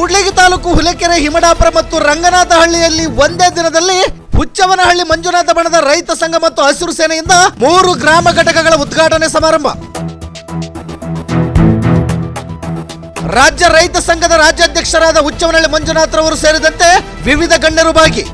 ಹುಲಿಕೆರೆ, ಹಿಮಡಾಪುರ ಮತ್ತು ರಂಗನಾಥಹಳ್ಳಿಯಲ್ಲಿ ಒಂದೇ ದಿನದಲ್ಲಿ ಹುಚ್ಚವನಹಳ್ಳಿ ಮಂಜುನಾಥ ಬಣದ ರೈತ ಸಂಘ ಮತ್ತು ಹಸಿರು ಸೇನೆಯಿಂದ ಮೂರು ಗ್ರಾಮ ಘಟಕಗಳ ಉದ್ಘಾಟನೆ ಸಮಾರಂಭ. ರಾಜ್ಯ ರೈತ ಸಂಘದ ರಾಜ್ಯಾಧ್ಯಕ್ಷರಾದ ಹುಚ್ಚವನಹಳ್ಳಿ ಮಂಜುನಾಥರವರು ಸೇರಿದಂತೆ ವಿವಿಧ ಗಣ್ಯರು ಭಾಗಿ.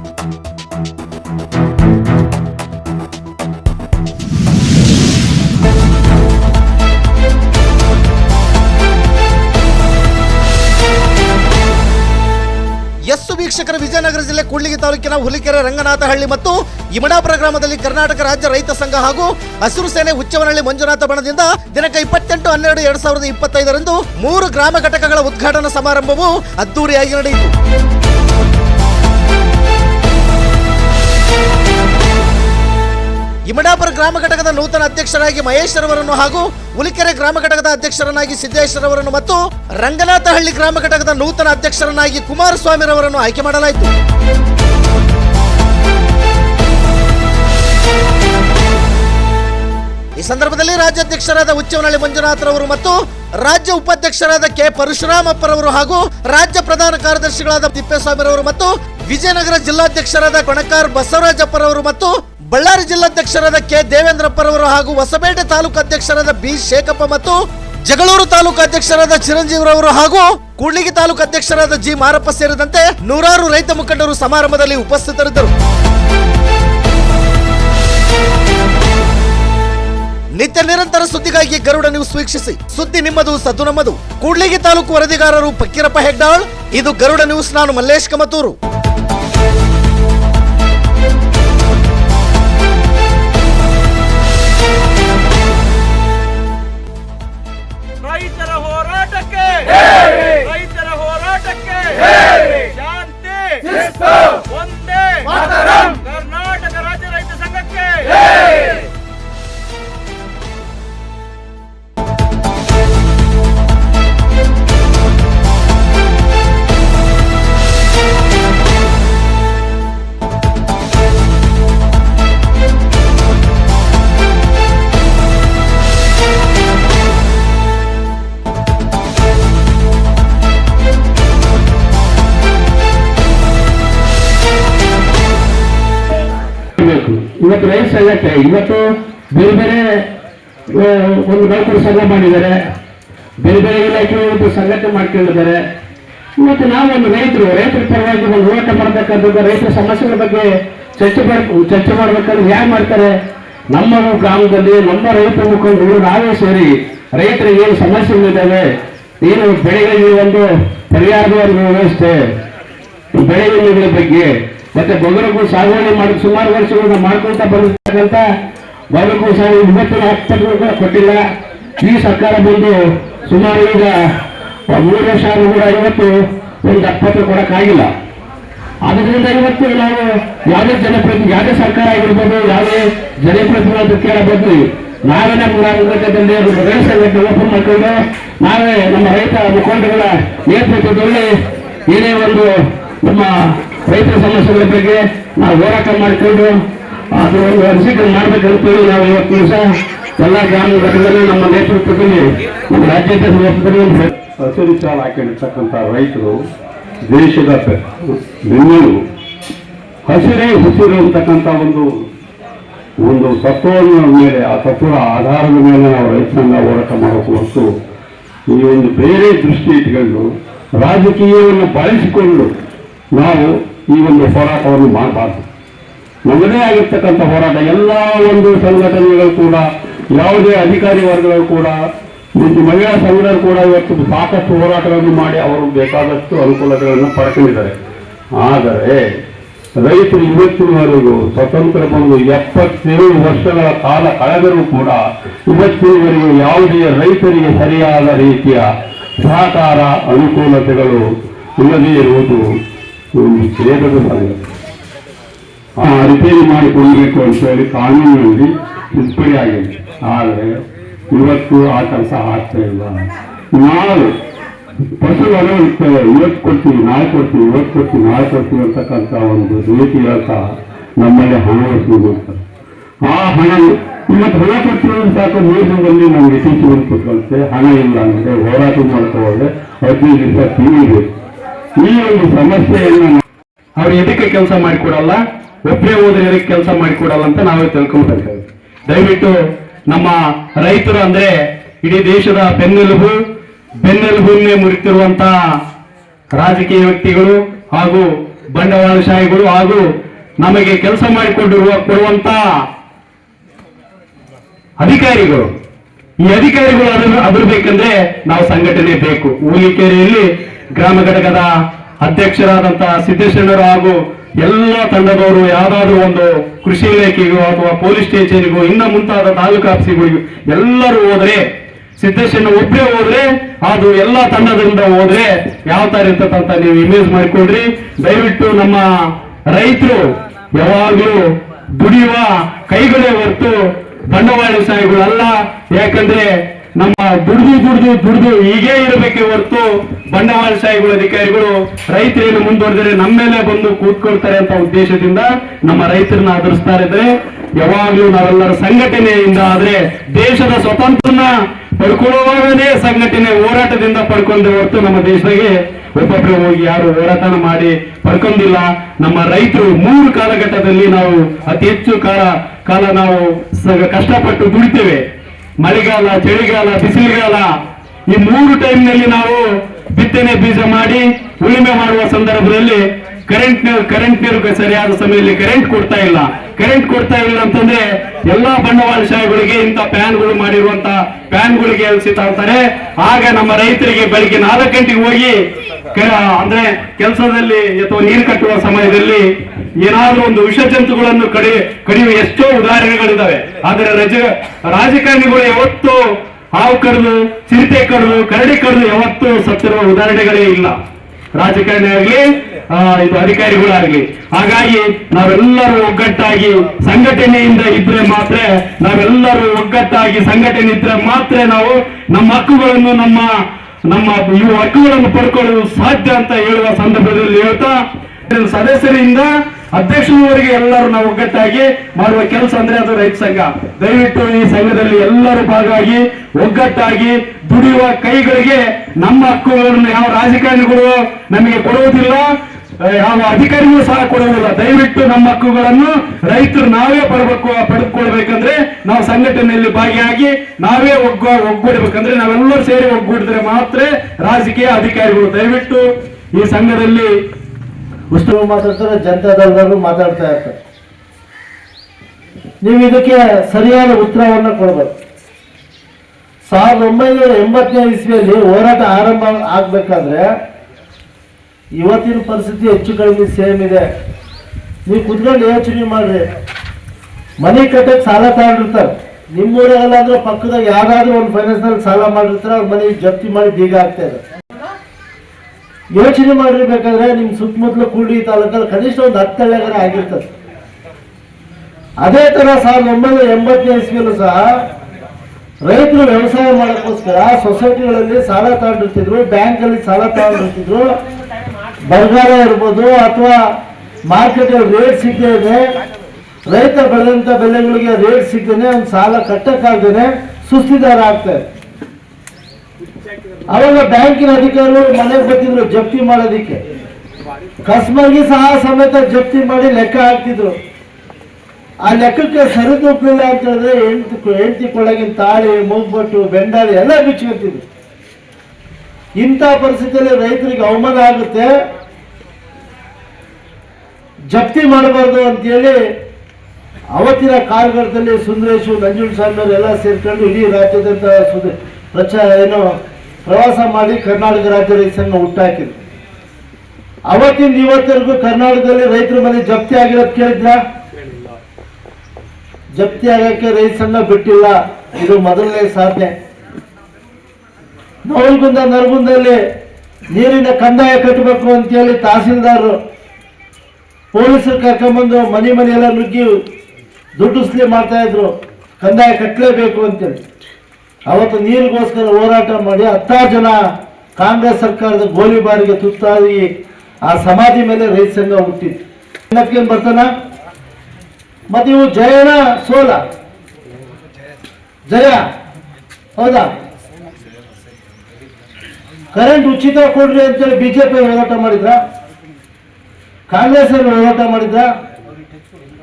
ವೀಕ್ಷಕರ ವಿಜಯನಗರ ಜಿಲ್ಲೆ ಕೂಡ್ಲಿಗಿ ತಾಲೂಕಿನ ಹುಲಿಕೆರೆ, ರಂಗನಾಥಹಳ್ಳಿ ಮತ್ತು ಇಮಡಾಪುರ ಗ್ರಾಮದಲ್ಲಿ ಕರ್ನಾಟಕ ರಾಜ್ಯ ರೈತ ಸಂಘ ಹಾಗೂ ಹಸಿರು ಸೇನೆ ಹುಚ್ಚವನಹಳ್ಳಿ ಮಂಜುನಾಥ ಬಣದಿಂದ ದಿನಾಂಕ ಇಪ್ಪತ್ತೆಂಟು, ಹನ್ನೆರಡು, ಎರಡ್ ಸಾವಿರದ ಇಪ್ಪತ್ತೈದರಂದು ಮೂರು ಗ್ರಾಮ ಘಟಕಗಳ ಉದ್ಘಾಟನಾ ಸಮಾರಂಭವು ಅದ್ದೂರಿಯಾಗಿ ನಡೆಯಿತು. ಇಮಡಾಪುರ ಗ್ರಾಮ ಘಟಕದ ನೂತನ ಅಧ್ಯಕ್ಷರಾಗಿ ಮಹೇಶ್ ರವರನ್ನು ಹಾಗೂ ಹುಲಿಕೆರೆ ಗ್ರಾಮ ಘಟಕದ ಅಧ್ಯಕ್ಷರನ್ನಾಗಿ ಸಿದ್ದೇಶ್ ರವರನ್ನು ಮತ್ತು ರಂಗನಾಥಹಳ್ಳಿ ಗ್ರಾಮ ಘಟಕದ ನೂತನ ಅಧ್ಯಕ್ಷರನ್ನಾಗಿ ಕುಮಾರಸ್ವಾಮಿ ರವರನ್ನು ಆಯ್ಕೆ ಮಾಡಲಾಯಿತು. ಈ ಸಂದರ್ಭದಲ್ಲಿ ರಾಜ್ಯಾಧ್ಯಕ್ಷರಾದ ಹುಚ್ಚವನಹಳ್ಳಿ ಮಂಜುನಾಥರವರು ಮತ್ತು ರಾಜ್ಯ ಉಪಾಧ್ಯಕ್ಷರಾದ ಕೆ ಪರಶುರಾಮಪ್ಪರವರು ಹಾಗೂ ರಾಜ್ಯ ಪ್ರಧಾನ ಕಾರ್ಯದರ್ಶಿಗಳಾದ ತಿಪ್ಪೇಸ್ವಾಮಿರವರು ಮತ್ತು ವಿಜಯನಗರ ಜಿಲ್ಲಾಧ್ಯಕ್ಷರಾದ ಕೊಣಕಾರ್ ಬಸವರಾಜಪ್ಪರವರು ಮತ್ತು ಬಳ್ಳಾರಿ ಜಿಲ್ಲಾಧ್ಯಕ್ಷರಾದ ಕೆ ದೇವೇಂದ್ರಪ್ಪರವರು ಹಾಗೂ ಹೊಸಪೇಟೆ ತಾಲೂಕು ಅಧ್ಯಕ್ಷರಾದ ಬಿ ಶೇಖಪ್ಪ ಮತ್ತು ಜಗಳೂರು ತಾಲೂಕು ಅಧ್ಯಕ್ಷರಾದ ಚಿರಂಜೀವರವರು ಹಾಗೂ ಕೂಡ್ಲಿಗಿ ತಾಲೂಕು ಅಧ್ಯಕ್ಷರಾದ ಜಿ ಮಾರಪ್ಪ ಸೇರಿದಂತೆ ನೂರಾರು ರೈತ ಮುಖಂಡರು ಸಮಾರಂಭದಲ್ಲಿ ಉಪಸ್ಥಿತರಿದ್ದರು. ನಿತ್ಯ ನಿರಂತರ ಸುದ್ದಿಗಾಗಿ ಗರುಡ ನ್ಯೂಸ್ ವೀಕ್ಷಿಸಿ. ಸುದ್ದಿ ನಿಮ್ಮದು, ಸದ್ದು ನಮ್ಮದು. ಕೂಡ್ಲಿಗಿ ತಾಲೂಕು ವರದಿಗಾರರು ಪಕ್ಕಿರಪ್ಪ ಹೆಗ್ಡಾಳ್. ಇದು ಗರುಡ ನ್ಯೂಸ್, ನಾನು ಮಲ್ಲೇಶ್ ಕಮತೂರು. ಇವತ್ತು ರೈತ ಆಗತ್ತೆ ಇವತ್ತು ಬೇರೆ ಬೇರೆ ಒಂದು ನೌಕರ ಸಂಘ ಮಾಡಿದ್ದಾರೆ. ಬೇರೆ ಬೇರೆ ಇಲಾಖೆ ಸಂಘಟನೆ ಮಾಡ್ಕೊಂಡಿದ್ದಾರೆ. ಇವತ್ತು ನಾವು ಒಂದು ರೈತರು, ರೈತರ ಪರವಾಗಿ ಒಂದು ಹೋರಾಟ ಮಾಡ್ತಕ್ಕಂಥದ್ದು ರೈತರ ಸಮಸ್ಯೆಗಳ ಬಗ್ಗೆ ಚರ್ಚೆ ಮಾಡ್ಬೇಕು ಚರ್ಚೆ ಮಾಡ್ಬೇಕಾದ್ರೆ ಹೇಗೆ ಮಾಡ್ತಾರೆ? ನಮ್ಮ ಗ್ರಾಮದಲ್ಲಿ, ನಮ್ಮ ರೈತರು ಮುಖಂಡರು ನಾವೇ ಸೇರಿ ರೈತರಿಗೆ ಏನು ಸಮಸ್ಯೆಗಳಿದ್ದಾವೆ, ಏನು ಬೆಳೆಗಳಿಗೆ ಒಂದು ಪರಿಹಾರದ ಒಂದು ವ್ಯವಸ್ಥೆ ಬೆಳೆ ವಿಮೆಗಳ ಬಗ್ಗೆ ಮತ್ತೆ ಬೊಗರಗಳು ಸಾಗುವಳಿ ಮಾಡಿ ಸುಮಾರು ವರ್ಷಗಳಿಂದ ಮಾಡ್ಕೊಳ್ತಾ ಬಂದಿರ್ತಕ್ಕಂಥ ಬೊಗರಗಳು ಸಾగు ಇವತ್ತು ಹತ್ತಕ್ಕೂ ಕೂಡ ಕೊಟ್ಟಿಲ್ಲ. ಈ ಸರ್ಕಾರ ಬಂದು ಸುಮಾರು ಈಗ ಮೂರು ವರ್ಷ ನೂರ ಕೂಡ ಇವತ್ತು ಒಂದು ಎಪ್ಪತ್ತು ಕೊಡೋಕ್ಕಾಗಿಲ್ಲ. ಆದ್ದರಿಂದ ಇವತ್ತು ನಾವು ಯಾವುದೇ ಜನಪ್ರತಿನಿಧಿ ಯಾವುದೇ ಸರ್ಕಾರ ಆಗಿರ್ಬೋದು, ಯಾವುದೇ ಜನಪ್ರತಿನಿಧಿ ಅಂತ ಕೇಳ ಬದ್ಲಿ ನಾವೇ ನಮ್ಮ ಗ್ರಾಮದಲ್ಲಿ ಒಂದು ರೈತ ಸಂಘಟನೆ ಓಪನ್ ಮಾಡಿಕೊಂಡು ನಾವೇ ನಮ್ಮ ರೈತ ಮುಖಂಡಗಳ ನೇತೃತ್ವದಲ್ಲಿ ಏನೇ ಒಂದು ನಮ್ಮ ರೈತರ ಸಮಸ್ಯೆಗಳ ಬಗ್ಗೆ ನಾವು ಹೋರಾಟ ಮಾಡಿಕೊಂಡು ಅದು ಒಂದು ಅರ್ಜಿಗಳು ಮಾಡ್ಬೇಕಂತೇಳಿ ನಾವು ಇವತ್ತು ದಿವಸ ಎಲ್ಲ ಗ್ರಾಮ ಘಟಕದಲ್ಲಿ ನಮ್ಮ ನೇತೃತ್ವದಲ್ಲಿ ನಮ್ಮ ರಾಜ್ಯದ ನೇತೃತ್ವದಲ್ಲಿ ಹಸಿರು ಸಾಲ ಹಾಕೊಂಡಿರ್ತಕ್ಕಂಥ ರೈತರು ದೇಶದ ಬೆನ್ನೆಲುಬು. ಹಸಿರೇ ಹಸಿರು ಅಂತಕ್ಕಂಥ ಒಂದು ಒಂದು ತತ್ವವನ್ನು ಮೇಲೆ, ಆ ತತ್ವದ ಆಧಾರದ ಮೇಲೆ ನಾವು ರೈತ ಹೋರಾಟ ಮಾಡಬೇಕು ಹೊರತು ಈ ಒಂದು ಬೇರೆ ದೃಷ್ಟಿ ಇಟ್ಕೊಂಡು, ರಾಜಕೀಯವನ್ನು ಬಳಸಿಕೊಂಡು ನಾವು ಈ ಒಂದು ಹೋರಾಟವನ್ನು ಮಾಡಬಾರ್ದು. ನಮ್ಮದೇ ಆಗಿರ್ತಕ್ಕಂಥ ಹೋರಾಟ, ಎಲ್ಲ ಒಂದು ಸಂಘಟನೆಗಳು ಕೂಡ, ಯಾವುದೇ ಅಧಿಕಾರಿ ವರ್ಗಗಳು ಕೂಡ ಮಹಿಳಾ ಸಂಘಗಳು ಕೂಡ ಇವತ್ತು ಸಾಕಷ್ಟು ಹೋರಾಟಗಳನ್ನು ಮಾಡಿ ಅವರು ಬೇಕಾದಷ್ಟು ಅನುಕೂಲತೆಗಳನ್ನು ಪಡ್ಕೊಂಡಿದ್ದಾರೆ. ಆದರೆ, ರೈತರು ಇವತ್ತಿನವರೆಗೂ ಸ್ವತಂತ್ರ ಬಂದು ಎಪ್ಪತ್ತೇಳು ವರ್ಷಗಳ ಕಾಲ ಕಳೆದರೂ ಕೂಡ ಇವತ್ತಿನವರೆಗೂ ಯಾವುದೇ ರೈತರಿಗೆ ಸರಿಯಾದ ರೀತಿಯ ಸಹಕಾರ, ಅನುಕೂಲತೆಗಳು ಇಲ್ಲದೇ ಇರುವುದು ಖೇದದ ಸಂಗತಿ ಆ ರಿಪೇರಿ ಮಾಡಿಕೊಳ್ಬೇಕು ಅಂತ ಹೇಳಿ ಕಾನೂನಿನಲ್ಲಿ ತಿದ್ದುಪಡಿ ಆಗಿದೆ. ಆದರೆ ಇವತ್ತು ಆ ಕೆಲಸ ಆಗ್ತಾ ಇಲ್ಲ. ನಾವು ಪಶುಗಳು ಇರ್ತವೆ ಇವತ್ತು ಕೊಡ್ತೀವಿ, ನಾಳೆ ಕೊಡ್ತೀವಿ, ಇವತ್ತು ಕೊಡ್ತೀವಿ, ನಾಳೆ ಕೊಡ್ತೀವಿ ಅಂತಕ್ಕಂಥ ಒಂದು ರೀತಿ ಅಂತ ನಮ್ಮಲ್ಲಿ ಹಣ ಮಾಡ್ತಾರೆ ಆ ಹಣ ಇವತ್ತು ಹಣ ಕೊಡ್ತೀವಿ ಸಾಕು, ಮೂರು ದಿನದಲ್ಲಿ ನಮಗೆ ಟೀಚರ್ ಕೊಟ್ಟಂತೆ ಹಣ ಇಲ್ಲ ಅಂದರೆ ಹೋರಾಟ ಮಾಡ್ಕೊಳ್ಳೆ ಹದಿನೈದು ದಿವಸ ಟಿವಿ ಈ ಒಂದು ಸಮಸ್ಯೆಯನ್ನು ಅವ್ರು ಎದಕ್ಕೆ ಕೆಲಸ ಮಾಡಿಕೊಡಲ್ಲ ಒಬ್ಬರೇ ಹೋದ್ರೆ ಎದಕ್ಕೆ ಕೆಲಸ ಮಾಡಿಕೊಡಲ್ಲ ಅಂತ ನಾವೇ ತಿಳ್ಕೊಳ್ಬೇಕಾಗುತ್ತೆ ದಯವಿಟ್ಟು ನಮ್ಮ ರೈತರು ಅಂದ್ರೆ ಇಡೀ ದೇಶದ ಬೆನ್ನೆಲುಬು, ಬೆನ್ನೆಲುಬನ್ನೇ ಮುರಿತಿರುವಂತ ರಾಜಕೀಯ ವ್ಯಕ್ತಿಗಳು ಹಾಗೂ ಬಂಡವಾಳಶಾಹಿಗಳು ಹಾಗೂ ನಮಗೆ ಕೆಲಸ ಮಾಡಿಕೊಂಡಿರುವ ಕೊಡುವಂತ ಅಧಿಕಾರಿಗಳು. ಈ ಅಧಿಕಾರಿಗಳು ಅದ್ರ ಬೇಕಂದ್ರೆ ನಾವು ಸಂಘಟನೆ ಬೇಕು. ಊಲಿಕೆರೆಯಲ್ಲಿ ಗ್ರಾಮ ಘಟಕದ ಅಧ್ಯಕ್ಷರಾದಂತಹ ಸಿದ್ದೇಶ್ವರರು ಹಾಗೂ ಎಲ್ಲ ತಂಡದವರು ಯಾವ್ದಾದ್ರು ಒಂದು ಕೃಷಿ ಇಲಾಖೆಗೂ ಅಥವಾ ಪೊಲೀಸ್ ಸ್ಟೇಷನ್ಗೂ ಇನ್ನ ಮುಂತಾದ ತಾಲೂಕು ಆಫೀಸ್ಗಳಿಗೂ ಎಲ್ಲರೂ ಹೋದ್ರೆ ಸಿದ್ದೇಶ್ವರ ಒಬ್ಬರೇ ಹೋದ್ರೆ, ಅದು ಎಲ್ಲ ತಂಡದಿಂದ ಹೋದ್ರೆ ಯಾವ ತರ ಇರ್ತದಂತ ನೀವು ಇಮೇಜ್ ಮಾಡಿಕೊಡ್ರಿ. ದಯವಿಟ್ಟು ನಮ್ಮ ರೈತರು ಯಾವಾಗಲೂ ದುಡಿಯುವ ಕೈಗಳೇ ಹೊರತು ಅಲ್ಲ ಯಾಕಂದ್ರೆ ನಮ್ಮ ದುಡ್ದು ದುಡ್ದು ದುಡ್ದು ಹೀಗೆ ಇರಬೇಕೆ ಹೊರತು ಬಂಡವಾಳಶಾಹಿಗಳ ಅಧಿಕಾರಿಗಳು ರೈತರೇನು ಮುಂದುವರೆದರೆ ನಮ್ಮ ಮೇಲೆ ಬಂದು ಕೂತ್ಕೊಳ್ತಾರೆ ಅಂತ ಉದ್ದೇಶದಿಂದ ನಮ್ಮ ರೈತರನ್ನ ಆಧರಿಸ್ತಾ ಇದ್ರೆ ಯಾವಾಗ್ಲೂ ನಾವೆಲ್ಲರ ಸಂಘಟನೆಯಿಂದ ಆದ್ರೆ ದೇಶದ ಸ್ವತಂತ್ರನ ಪಡ್ಕೊಳ್ಳುವಾಗಲೇ ಸಂಘಟನೆ ಹೋರಾಟದಿಂದ ಪಡ್ಕೊಂಡೆ ಹೊರತು ನಮ್ಮ ದೇಶದಾಗೆ ಒಬ್ಬೊಬ್ಬರು ಹೋಗಿ ಯಾರು ಹೋರಾಟನ ಮಾಡಿ ಪಡ್ಕೊಂಡಿಲ್ಲ. ನಮ್ಮ ರೈತರು ಮೂರು ಕಾಲಘಟ್ಟದಲ್ಲಿ ನಾವು ಅತಿ ಹೆಚ್ಚು ಕಾಲ ಕಾಲ ನಾವು ಕಷ್ಟಪಟ್ಟು ದುಡಿತೇವೆ. ಮಳೆಗಾಲ ಚಳಿಗಾಲ ಬಿಸಿಲುಗಾಲ ಈ ಮೂರು ಟೈಮ್ನಲ್ಲಿ ನಾವು ಬಿತ್ತನೆ ಬೀಜ ಮಾಡಿ ಉಳುಮೆ ಮಾಡುವ ಸಂದರ್ಭದಲ್ಲಿ ಕರೆಂಟ್ ಕರೆಂಟ್ ನೀರು ಸರಿಯಾದ ಸಮಯದಲ್ಲಿ ಕರೆಂಟ್ ಕೊಡ್ತಾ ಇಲ್ಲ. ಕರೆಂಟ್ ಕೊಡ್ತಾ ಇಲ್ಲ ಅಂತಂದ್ರೆ ಎಲ್ಲಾ ಬಂಡವಾಳಶಾಹಿಗಳಿಗೆ ಇಂಥ ಪ್ಯಾನ್ಗಳು ಮಾಡಿರುವಂತ ಪ್ಯಾನ್ಗಳಿಗೆ ಎಲ್ಸಿ ತಾಳ್ತಾರೆ ಆಗ ನಮ್ಮ ರೈತರಿಗೆ ಬೆಳಿಗ್ಗೆ ನಾಲ್ಕು ಗಂಟೆಗೆ ಹೋಗಿ ಅಂದ್ರೆ ಕೆಲಸದಲ್ಲಿ ಅಥವಾ ನೀರು ಕಟ್ಟುವ ಸಮಯದಲ್ಲಿ ಏನಾದ್ರೂ ಒಂದು ವಿಷ ಜಂತುಗಳನ್ನು ಕಡಿ, ಕಡಿಯುವ ಎಷ್ಟೋ ಉದಾಹರಣೆಗಳಿದಾವೆ ಆದರೆ ರಜ, ರಾಜಕಾರಣಿಗಳು ಯಾವತ್ತು ಹಾವು ಕಡಿದು, ಚಿರತೆ ಕಡಿದು, ಕರಡಿ ಕಡಿದು ಯಾವತ್ತೂ ಸತ್ತಿರುವ ಉದಾಹರಣೆಗಳೇ ಇಲ್ಲ. ರಾಜಕಾರಣಿ ಆಗ್ಲಿ ಇದು ಅಧಿಕಾರಿಗಳಾಗ್ಲಿ. ಹಾಗಾಗಿ ನಾವೆಲ್ಲರೂ ಒಗ್ಗಟ್ಟಾಗಿ ಸಂಘಟನೆಯಿಂದ ಇದ್ರೆ ಮಾತ್ರ, ನಾವೆಲ್ಲರೂ ಒಗ್ಗಟ್ಟಾಗಿ ಸಂಘಟನೆ ಇದ್ರೆ ಮಾತ್ರ ನಾವು ನಮ್ಮ ಹಕ್ಕುಗಳನ್ನು ನಮ್ಮ ನಮ್ಮ ಈ ಹಕ್ಕುಗಳನ್ನು ಪಡ್ಕೊಳ್ಳಲು ಸಾಧ್ಯ ಅಂತ ಹೇಳುವ ಸಂದರ್ಭದಲ್ಲಿ ಹೇಳ್ತಾ ಸದಸ್ಯರಿಂದ ಅಧ್ಯಕ್ಷರವರೆಗೆ ಎಲ್ಲರೂ ನಾವು ಒಗ್ಗಟ್ಟಾಗಿ ಮಾಡುವ ಕೆಲಸ ಅಂದ್ರೆ ಅದು ರೈತ ಸಂಘ. ದಯವಿಟ್ಟು ಈ ಸಂಘದಲ್ಲಿ ಎಲ್ಲರೂ ಭಾಗವಾಗಿ ಒಗ್ಗಟ್ಟಾಗಿ ದುಡಿಯುವ ಕೈಗಳಿಗೆ ನಮ್ಮ ಹಕ್ಕುಗಳನ್ನು ಯಾವ ರಾಜಕಾರಣಿಗಳು ನಮಗೆ ಕೊಡುವುದಿಲ್ಲ ಯಾವ ಅಧಿಕಾರಿಗಳು ಸಹ ಕೊಡೋದಿಲ್ಲ ದಯವಿಟ್ಟು ನಮ್ಮ ಹಕ್ಕುಗಳನ್ನು ರೈತರು ನಾವೇ ಪಡಬೇಕು, ಪಡೆದುಕೊಳ್ಬೇಕಂದ್ರೆ ನಾವು ಸಂಘಟನೆಯಲ್ಲಿ ಭಾಗಿಯಾಗಿ ನಾವೇ ಒಗ್ಗ, ಒಗ್ಗೂಡಬೇಕಂದ್ರೆ ನಾವೆಲ್ಲರೂ ಸೇರಿ ಒಗ್ಗೂಡಿದ್ರೆ ಮಾತ್ರ ರಾಜಕೀಯ ಅಧಿಕಾರಿಗಳು. ದಯವಿಟ್ಟು ಈ ಸಂಘದಲ್ಲಿ ಉಷ್ಣರು ಮಾತಾಡ್ತಾರೆ, ಜನತಾದಳದವರು ಮಾತಾಡ್ತಾ ಇರ್ತಾರೆ. ನೀವು ಇದಕ್ಕೆ ಸರಿಯಾದ ಉತ್ತರವನ್ನು ಕೊಡಬೇಕು. ಸಾವಿರದ ಒಂಬೈನೂರ ಎಂಬತ್ತನೇ ಇಸ್ವಿಯಲ್ಲಿ ಹೋರಾಟ ಆರಂಭ ಆಗ್ಬೇಕಾದ್ರೆ ಇವತ್ತಿನ ಪರಿಸ್ಥಿತಿ ಹೆಚ್ಚು ಕಡಿಮೆ ಸೇಮ್ ಇದೆ. ನೀವು ಕುತ್ಕೊಂಡು ಯೋಚನೆ ಮಾಡ್ರಿ? ಮನೆ ಕಟ್ಟಕ್ಕೆ ಸಾಲ ತಗೊಂಡಿರ್ತಾರೆ. ನಿಮ್ಮೂರಲ್ಲಾದ್ರೂ ಪಕ್ಕದಾಗ ಯಾವ್ದಾದ್ರು ಒಂದು ಫೈನಾನ್ಸ್ನಲ್ಲಿ ಸಾಲ ಮಾಡಿರ್ತಾರೆ, ಅವ್ರ ಮನೆ ಜಪ್ತಿ ಮಾಡಿ ಬೀಗ ಆಗ್ತಾ ಇದೆ ಯೋಚನೆ ಮಾಡಿರ್ಬೇಕಾದ್ರೆ ನಿಮ್ಮ ಸುತ್ತಮುತ್ತಲು ಕೂಡಿ ತಾಲೂಕಲ್ಲಿ ಕನಿಷ್ಠ ಒಂದು ಹತ್ತು ಹಳ್ಳಿಗಾರ ಆಗಿರ್ತದೆ. ಅದೇ ತರ ಸಾವಿರದ ಒಂಬೈನೂರ ಎಂಬತ್ತನೇ ಇಸ್ವಿಯಲ್ಲೂ ಸಹ ರೈತರು ವ್ಯವಸಾಯ ಮಾಡೋಕ್ಕೋಸ್ಕರ ಸೊಸೈಟಿಗಳಲ್ಲಿ ಸಾಲ ತಗೊಂಡಿರ್ತಿದ್ರು ಬ್ಯಾಂಕಲ್ಲಿ ಸಾಲ ತಗೊಂಡಿರ್ತಿದ್ರು. ಬರಗಾಲ ಇರ್ಬೋದು ಅಥವಾ ಮಾರ್ಕೆಟಲ್ಲಿ ರೇಟ್ ಸಿಗದೇ ಇದೆ. ರೈತ ಬೆಳೆದಂಥ ಬೆಳೆಗಳಿಗೆ ರೇಟ್ ಸಿಗ್ತೇನೆ ಒಂದು ಸಾಲ ಕಟ್ಟಕ್ಕಾಗ್ದೇನೆ ಸುಸ್ತಿದಾರ ಆಗ್ತಾರೆ. ಅವಾಗ ಬ್ಯಾಂಕಿನ ಅಧಿಕಾರಿಗಳು ಮನೆಗೆ ಬರ್ತಿದ್ರು ಜಪ್ತಿ ಮಾಡೋದಿಕ್ಕೆ. ಕಸ್ಮಾಗಿ ಸಹ ಸಮೇತ ಜಪ್ತಿ ಮಾಡಿ ಲೆಕ್ಕ ಹಾಕ್ತಿದ್ರು. ಆ ಲೆಕ್ಕಕ್ಕೆ ಸರಿದೂಗ್ಲಿಲ್ಲ ಅಂತ ಹೇಳಿದ್ರೆ ಹೆಂಡತಿ ಹೆಂಡತಿ ಕೊಳಗಿನ ತಾಳಿ, ಮೂಗ್ಬಟ್ಟು ಬೆಂಡಾಳಿ ಎಲ್ಲ ಬಿಚ್ಕೊತಿದ್ರು. ಇಂಥ ಪರಿಸ್ಥಿತಿಯಲ್ಲಿ ರೈತರಿಗೆ ಅವಮಾನ ಆಗುತ್ತೆ. ಜಪ್ತಿ ಮಾಡಬಾರ್ದು ಅಂತೇಳಿ ಅವತ್ತಿನ ಕಾರ್ಯಕರ್ತರಲ್ಲಿ ಸುಂದರೇಶು, ನಂಜುಂಡ್ ಎಲ್ಲ ಸೇರ್ಕೊಂಡು ಇಡೀ ರಾಜ್ಯದಂತ ಪ್ರಚಾರ ಏನು ಪ್ರವಾಸ ಮಾಡಿ ಕರ್ನಾಟಕ ರಾಜ್ಯ ರೈತ ಸಂಘ ಹುಟ್ಟಾಕಿದ್ರು ಅವತ್ತಿಂದ ಇವತ್ತರೆಗೂ ಕರ್ನಾಟಕದಲ್ಲಿ ರೈತರ ಮನೆ ಜಪ್ತಿ ಆಗಿರೋದು ಕೇಳಿದ್ರ? ಜಪ್ತಿ ಆಗಕ್ಕೆ ರೈತ ಸಂಘ ಬಿಟ್ಟಿಲ್ಲ. ಇದು ಮೊದಲನೇ ಸಾಧನೆ. ನವಲ್ಗುಂದ ನರಗುಂದಲ್ಲಿ ನೀರಿನ ಕಂದಾಯ ಕಟ್ಟಬೇಕು ಅಂತೇಳಿ ತಹಸೀಲ್ದಾರರು ಪೊಲೀಸರು ಕರ್ಕೊಂಬಂದು ಮನೆ ಮನೆ ಎಲ್ಲ ನುಗ್ಗಿ ದುಡ್ಡು ಸ್ಲೇ ಮಾಡ್ತಾ ಇದ್ರು. ಕಂದಾಯ ಕಟ್ಟಲೇಬೇಕು ಅಂತೇಳಿ. ಅವತ್ತು ನೀರಿಗೋಸ್ಕರ ಹೋರಾಟ ಮಾಡಿ ಹತ್ತಾರು ಜನ ಕಾಂಗ್ರೆಸ್ ಸರ್ಕಾರದ ಗೋಲಿಬಾರಿಗೆ ತುತ್ತಾಗಿ ಆ ಸಮಾಧಿ ಮೇಲೆ ರೈತ ಸಂಘ ಹುಟ್ಟಿತ್ತು. ಏನಕ್ಕೇನು ಬರ್ತಾನ? ಮತ್ತೆ ಇವು ಜಯನ ಸೋಲ. ಜಯ. ಹೌದಾ? ಕರೆಂಟ್ ಉಚಿತ ಕೊಡ್ರಿ ಅಂತೇಳಿ ಬಿಜೆಪಿ ಹೋರಾಟ ಮಾಡಿದ್ರ? ಕಾಂಗ್ರೆಸ್ ಅವರು ಹೋರಾಟ ಮಾಡಿದ್ರ?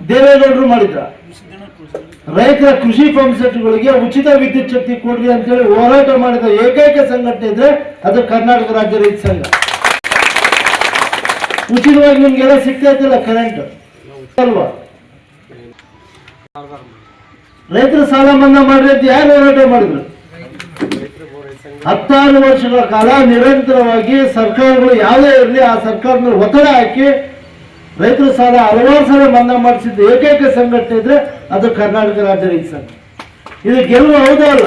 ದೇವೇಗೌಡರು ಮಾಡಿದ್ರ? ರೈತರ ಕೃಷಿ ಪಂಪ್ ಸೆಟ್ಗಳಿಗೆ ಉಚಿತ ವಿದ್ಯುತ್ ಶಕ್ತಿ ಕೊಡ್ರಿ ಅಂತೇಳಿ ಹೋರಾಟ ಮಾಡಿದ ಏಕೈಕ ಸಂಘಟನೆ ಇದ್ರೆ ಅದು ಕರ್ನಾಟಕ ರಾಜ್ಯ ರೈತ ಸಂಘ. ಉಚಿತವಾಗಿ ನಿಮ್ಗೆಲ್ಲ ಸಿಗ್ತಾ ಇತ್ತಿಲ್ಲ ಕರೆಂಟ್ ಅಲ್ವಾ? ರೈತರ ಸಾಲ ಮನ್ನಾ ಮಾಡ್ರಿ ಅಂತ ಯಾರು ಹೋರಾಟ ಮಾಡಿದ್ರು? ಹತ್ತಾರು ವರ್ಷಗಳ ಕಾಲ ನಿರಂತರವಾಗಿ ಸರ್ಕಾರಗಳು ಯಾವುದೇ ಇರಲಿ ಆ ಸರ್ಕಾರದ ಒತ್ತಡ ಹಾಕಿ ರೈತರ ಸಾಲ, ಹಲವಾರು ಸಲ ಮನ್ನಾ ಮಾಡಿಸಿದ್ದು ಏಕೈಕ ಸಂಘಟನೆ ಇದ್ರೆ ಅದು ಕರ್ನಾಟಕ ರಾಜ್ಯ ರೈತ ಸಂಘ. ಇದು ಗೆಲುವು ಹೌದಾ ಅಲ್ಲ?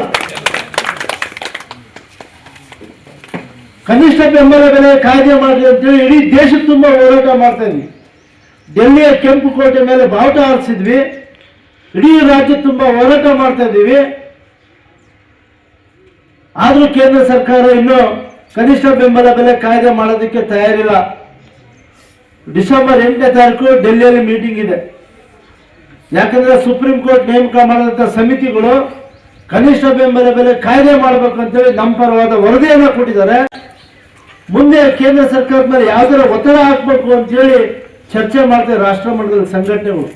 ಕನಿಷ್ಠ ಬೆಂಬಲ ಬೆಲೆ ಕಾಯ್ದೆ ಮಾಡಿ ಅಂತೇಳಿ ಇಡೀ ದೇಶ ತುಂಬ ಹೋರಾಟ ಮಾಡ್ತಾ ಇದ್ವಿ. ಡೆಲ್ಲಿಯ ಕೆಂಪು ಕೋಟೆ ಮೇಲೆ ಬಾವುಟ ಹಾರಿಸಿದ್ವಿ. ಇಡೀ ರಾಜ್ಯ ತುಂಬ ಹೋರಾಟ ಮಾಡ್ತಾ ಇದ್ದೀವಿ. ಆದರೂ ಕೇಂದ್ರ ಸರ್ಕಾರ ಇನ್ನೂ ಕನಿಷ್ಠ ಬೆಂಬಲ ಬೆಲೆ ಕಾಯ್ದೆ ಮಾಡೋದಕ್ಕೆ ತಯಾರಿಲ್ಲ. ಡಿಸೆಂಬರ್ ಎಂಟನೇ ತಾರೀಕು ಡೆಲ್ಲಿಯಲ್ಲಿ ಮೀಟಿಂಗ್ ಇದೆ. ಯಾಕಂದ್ರೆ ಸುಪ್ರೀಂ ಕೋರ್ಟ್ ನೇಮಕ ಮಾಡಿದಂಥ ಸಮಿತಿಗಳು ಕನಿಷ್ಠ ಬೆಂಬಲ ಬೆಲೆ ಕಾಯ್ದೆ ಮಾಡಬೇಕು ಅಂತೇಳಿ ನಮ್ಮ ಪರವಾದ ವರದಿಯನ್ನು ಕೊಟ್ಟಿದ್ದಾರೆ. ಮುಂದೆ ಕೇಂದ್ರ ಸರ್ಕಾರದ ಮೇಲೆ ಯಾವ್ದಾರ ಒತ್ತಡ ಹಾಕ್ಬೇಕು ಅಂತೇಳಿ ಚರ್ಚೆ ಮಾಡ್ತಾರೆ ರಾಷ್ಟ್ರ ಮಟ್ಟದ ಸಂಘಟನೆಗಳು.